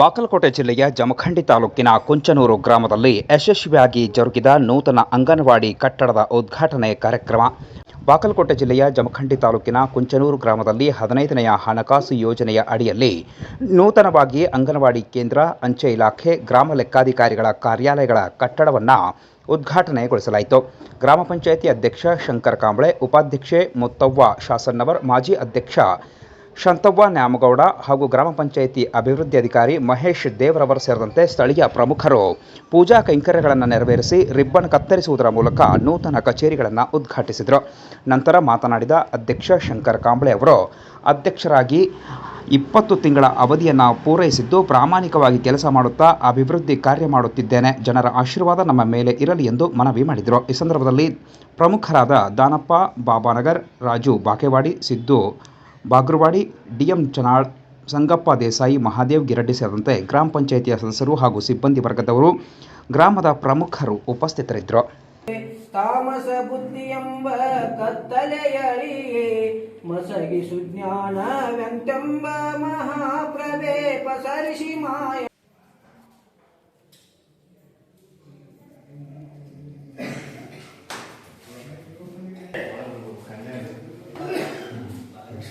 ಬಾಗಲಕೋಟೆ ಜಿಲ್ಲೆಯ ಜಮಖಂಡಿ ತಾಲೂಕಿನ ಕುಂಚನೂರು ಗ್ರಾಮದಲ್ಲಿ ಯಶಸ್ವಿಯಾಗಿ ಜರುಗಿದ ನೂತನ ಅಂಗನವಾಡಿ ಕಟ್ಟಡದ ಉದ್ಘಾಟನೆ ಕಾರ್ಯಕ್ರಮ. ಬಾಗಲಕೋಟೆ ಜಿಲ್ಲೆಯ ಜಮಖಂಡಿ ತಾಲೂಕಿನ ಕುಂಚನೂರು ಗ್ರಾಮದಲ್ಲಿ ಹದಿನೈದನೆಯ ಹಣಕಾಸು ಯೋಜನೆಯ ಅಡಿಯಲ್ಲಿ ನೂತನವಾಗಿ ಅಂಗನವಾಡಿ ಕೇಂದ್ರ, ಅಂಚೆ ಇಲಾಖೆ, ಗ್ರಾಮ ಲೆಕ್ಕಾಧಿಕಾರಿಗಳ ಕಾರ್ಯಾಲಯಗಳ ಕಟ್ಟಡವನ್ನು ಉದ್ಘಾಟನೆಗೊಳಿಸಲಾಯಿತು. ಗ್ರಾಮ ಪಂಚಾಯಿತಿ ಅಧ್ಯಕ್ಷ ಶಂಕರ ಕಾಂಬಳೆ, ಉಪಾಧ್ಯಕ್ಷೆ ಮುತ್ತವ್ವ ಶಾಸನ್ನವರ್, ಮಾಜಿ ಅಧ್ಯಕ್ಷ ಶಾಂತವ್ವ ನ್ಯಾಮಗೌಡ ಹಾಗೂ ಗ್ರಾಮ ಪಂಚಾಯಿತಿ ಅಭಿವೃದ್ಧಿ ಅಧಿಕಾರಿ ಮಹೇಶ್ ದೇವರವರ್ ಸೇರಿದಂತೆ ಸ್ಥಳೀಯ ಪ್ರಮುಖರು. ಪೂಜಾ ಕೈಂಕರ್ಯಗಳನ್ನು ನೆರವೇರಿಸಿ ರಿಬ್ಬನ್ ಕತ್ತರಿಸುವುದರ ಮೂಲಕ ನೂತನ ಕಚೇರಿಗಳನ್ನು ಉದ್ಘಾಟಿಸಿದರು. ನಂತರ ಮಾತನಾಡಿದ ಅಧ್ಯಕ್ಷ ಶಂಕರ್ ಕಾಂಬಳೆ ಅವರು, ಅಧ್ಯಕ್ಷರಾಗಿ ಇಪ್ಪತ್ತು ತಿಂಗಳ ಅವಧಿಯನ್ನು ಪೂರೈಸಿದ್ದು ಪ್ರಾಮಾಣಿಕವಾಗಿ ಕೆಲಸ ಮಾಡುತ್ತಾ ಅಭಿವೃದ್ಧಿ ಕಾರ್ಯ ಮಾಡುತ್ತಿದ್ದೇನೆ. ಜನರ ಆಶೀರ್ವಾದ ನಮ್ಮ ಮೇಲೆ ಇರಲಿ ಎಂದು ಮನವಿ ಮಾಡಿದರು. ಈ ಸಂದರ್ಭದಲ್ಲಿ ಪ್ರಮುಖರಾದ ದಾನಪ್ಪ, ಬಾಬಾನಗರ್, ರಾಜು ಬಾಕೇವಾಡಿ, ಸಿದ್ದು ಬಾಗ್ರವಾಡಿ ಡಿಎಂ ಚನಾಳ್ ಸಂಗಪ್ಪ ದೇಸಾಯಿ, ಮಹಾದೇವ್ ಗಿರಡ್ಡಿ ಸೇರಿದಂತೆ ಗ್ರಾಮ ಪಂಚಾಯಿತಿಯ ಸದಸ್ಯರು ಹಾಗೂ ಸಿಬ್ಬಂದಿ ವರ್ಗದವರು ಗ್ರಾಮದ ಪ್ರಮುಖರು ಉಪಸ್ಥಿತರಿದ್ದರು. ತಾಮಸ ಬುದ್ಧಿ ಎಂಬ ಕತ್ತಲೆಯಳಿಯೇ ಮಸಗಿ ಸುಜ್ಞಾನವೆಂತೆಂಬ ಮಹಾಪ್ರಭೆ ಪಸರಿಸಿ ಮಾಯ.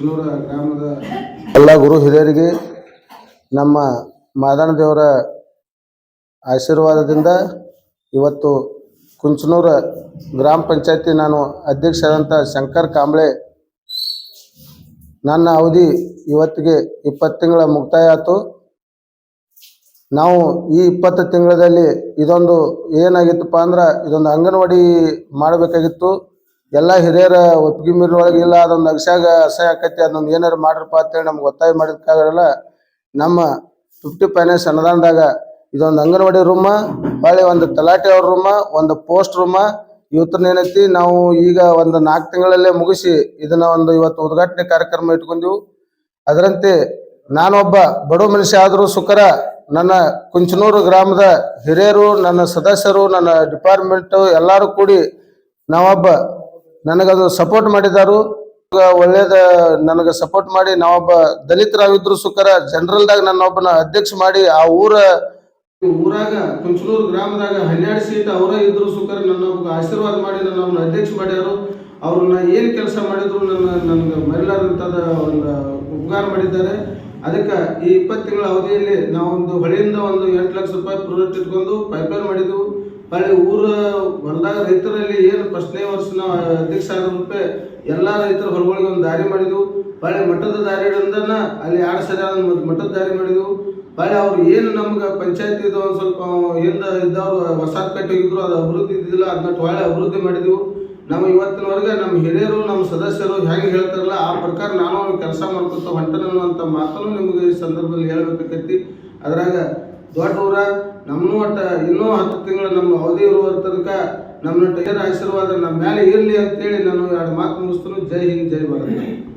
ಗ್ರಾಮದ ಎಲ್ಲ ಗುರು ಹಿರಿಯರಿಗೆ ನಮ್ಮ ಮಾದಾನ ದೇವರ ಆಶೀರ್ವಾದದಿಂದ ಇವತ್ತು ಕುಂಚನೂರ ಗ್ರಾಮ ಪಂಚಾಯತಿ ನಾನು ಅಧ್ಯಕ್ಷರಾದಂಥ ಶಂಕರ್ ಕಾಂಬ್ಳೆ ನನ್ನ ಅವಧಿ ಇವತ್ತಿಗೆ ಇಪ್ಪತ್ತು ತಿಂಗಳ ಮುಕ್ತಾಯ ಆಯಿತು ನಾವು ಈ ಇಪ್ಪತ್ತು ತಿಂಗಳಲ್ಲಿ ಇದೊಂದು ಏನಾಗಿತ್ತಪ್ಪ ಅಂದ್ರೆ ಇದೊಂದು ಅಂಗನವಾಡಿ ಮಾಡಬೇಕಾಗಿತ್ತು. ಎಲ್ಲ ಹಿರಿಯರ ಒಪ್ಪಿಗೆ ಮೀರೊಳಗೆ ಇಲ್ಲ, ಅದೊಂದು ಅಗಸ್ಯಾಗ ಅಸಹ್ಯ ಆಕೈತಿ, ಅದೊಂದು ಏನಾರು ಮಾಡ್ರಪ್ಪ ಅಂತೇಳಿ ನಮ್ಗೆ ಒತ್ತಾಯ ಮಾಡಿದಕ್ಕಾಗಲ್ಲ ನಮ್ಮ ಫಿಫ್ಟಿ ಫೈನಾನ್ಸ್ ಅನುದಾನದಾಗ ಇದೊಂದು ಅಂಗನವಾಡಿ ರೂಮ, ಹೊಳ್ಳಿ ಒಂದು ತಲಾಟೆ ಅವ್ರ ರೂಮ, ಒಂದು ಪೋಸ್ಟ್ ರೂಮ, ಇವತ್ತಿನ ಏನೈತಿ, ನಾವು ಈಗ ಒಂದು ನಾಲ್ಕು ತಿಂಗಳಲ್ಲೇ ಮುಗಿಸಿ ಇದನ್ನ ಒಂದು ಇವತ್ತು ಉದ್ಘಾಟನೆ ಕಾರ್ಯಕ್ರಮ ಇಟ್ಕೊಂಡೆವು. ಅದರಂತೆ ನಾನೊಬ್ಬ ಬಡ ಮನುಷ್ಯ ಆದರೂ ಸುಖರ, ನನ್ನ ಕುಂಚನೂರು ಗ್ರಾಮದ ಹಿರಿಯರು, ನನ್ನ ಸದಸ್ಯರು, ನನ್ನ ಡಿಪಾರ್ಟ್ಮೆಂಟ್ ಎಲ್ಲರೂ ಕೂಡಿ ನಾವೊಬ್ಬ ನನಗದು ಸಪೋರ್ಟ್ ಮಾಡಿದಾರು ಒಳ್ಳೇದ ನನಗೆ ಸಪೋರ್ಟ್ ಮಾಡಿ ನಾವೊಬ್ಬ ದಲಿತರಾಗಿದ್ರು ಸುಖರ ನನ್ನ ಒಬ್ಬನ ಅಧ್ಯಕ್ಷ ಮಾಡಿ ಆ ಊರ, ಊರಾಗ ಕುಂಚನೂರು ಗ್ರಾಮದಾಗ ಹನ್ನೆರಡು ಸೀಟ್ ಅವರ ಇದ್ರು ಸುಖರ ನನ್ನ ಆಶೀರ್ವಾದ ಮಾಡಿ ನನ್ನ ಅಧ್ಯಕ್ಷ ಮಾಡ್ಯಾರು. ಅವ್ರನ್ನ ಏನು ಕೆಲಸ ಮಾಡಿದ್ರು ನನ್ನ, ನನಗೆ ಮರಿಲಾರಂಥದ ಒಂದು ಉಪಕಾರ ಮಾಡಿದ್ದಾರೆ. ಅದಕ್ಕೆ ಈ ಇಪ್ಪತ್ತು ತಿಂಗಳ ಅವಧಿಯಲ್ಲಿ ನಾವೊಂದು ಹೊಳೆಯಿಂದ ಒಂದು ಎಂಟು ಲಕ್ಷ ರೂಪಾಯಿ ಪ್ರೊಜೆಕ್ಟ್ ಇಟ್ಕೊಂಡು ಪೈಪ್ಲೈನ್ ಮಾಡಿದ್ವು. ಹೊಳ್ಳಿ ಊರ ಹೊಲದಾಗ ರೈತರಲ್ಲಿ ಏನು ಫಸ್ಟ್ನೇ ವರ್ಷ ನಾವು ಅಧ್ಯಕ್ಷ ಆದ ರೂಪಾಯಿ ಎಲ್ಲ ರೈತರ ಹೊಲಗಳಿಗೆ ಒಂದು ದಾರಿ ಮಾಡಿದ್ವು. ಹೊಳ್ಳಿ ಮಠದ ದಾರಿಗಳಿಂದನ ಅಲ್ಲಿ ಎರಡು ಸರಿ ಒಂದು ಮಠದ ದಾರಿ ಮಾಡಿದ್ವು. ಹೊಳ್ಳಿ ಅವ್ರು ಏನು ನಮ್ಗೆ ಪಂಚಾಯತ್ ಇದು ಒಂದು ಸ್ವಲ್ಪ ಏನು ಇದ್ದವ್ರು ಹೊಸಾದ ಕಟ್ಟಿದ್ರು ಅದು ಅಭಿವೃದ್ಧಿ ಇದ್ದಿಲ್ಲ, ಅದನ್ನ ಹೊಳ್ಳಿ ಅಭಿವೃದ್ಧಿ ಮಾಡಿದ್ವು. ನಮ್ಮ ಇವತ್ತಿನವರೆಗೆ ನಮ್ಮ ಹಿರಿಯರು, ನಮ್ಮ ಸದಸ್ಯರು ಹೇಗೆ ಹೇಳ್ತಾರಲ್ಲ, ಆ ಪ್ರಕಾರ ನಾನು ಕೆಲಸ ಮಾಡ್ಕೊತ ಹೊಂಟನ ಅನ್ನುವಂಥ ಮಾತನ್ನು ನಿಮಗೆ ಈ ಸಂದರ್ಭದಲ್ಲಿ ಹೇಳ್ಬೇಕಾಕೈತಿ ಅದ್ರಾಗ ದೊಡ್ಡ ಊರ ನಮ್ಮನ್ನು ಒಟ್ಟ ಇನ್ನೂ ಹತ್ತು ತಿಂಗಳು ನಮ್ಮ ಅವಧಿ ಇರುವ ತನಕ ನಮ್ಮ ಟೈರ್ ಆಶೀರ್ವಾದ ನಮ್ಮ ಮೇಲೆ ಇರಲಿ ಅಂತೇಳಿ ನಾನು ಎರಡು ಮಾತು ಮುಗಿಸ್ತಾನು. ಜೈ ಹಿಂದ್, ಜೈ ಭಾರತ.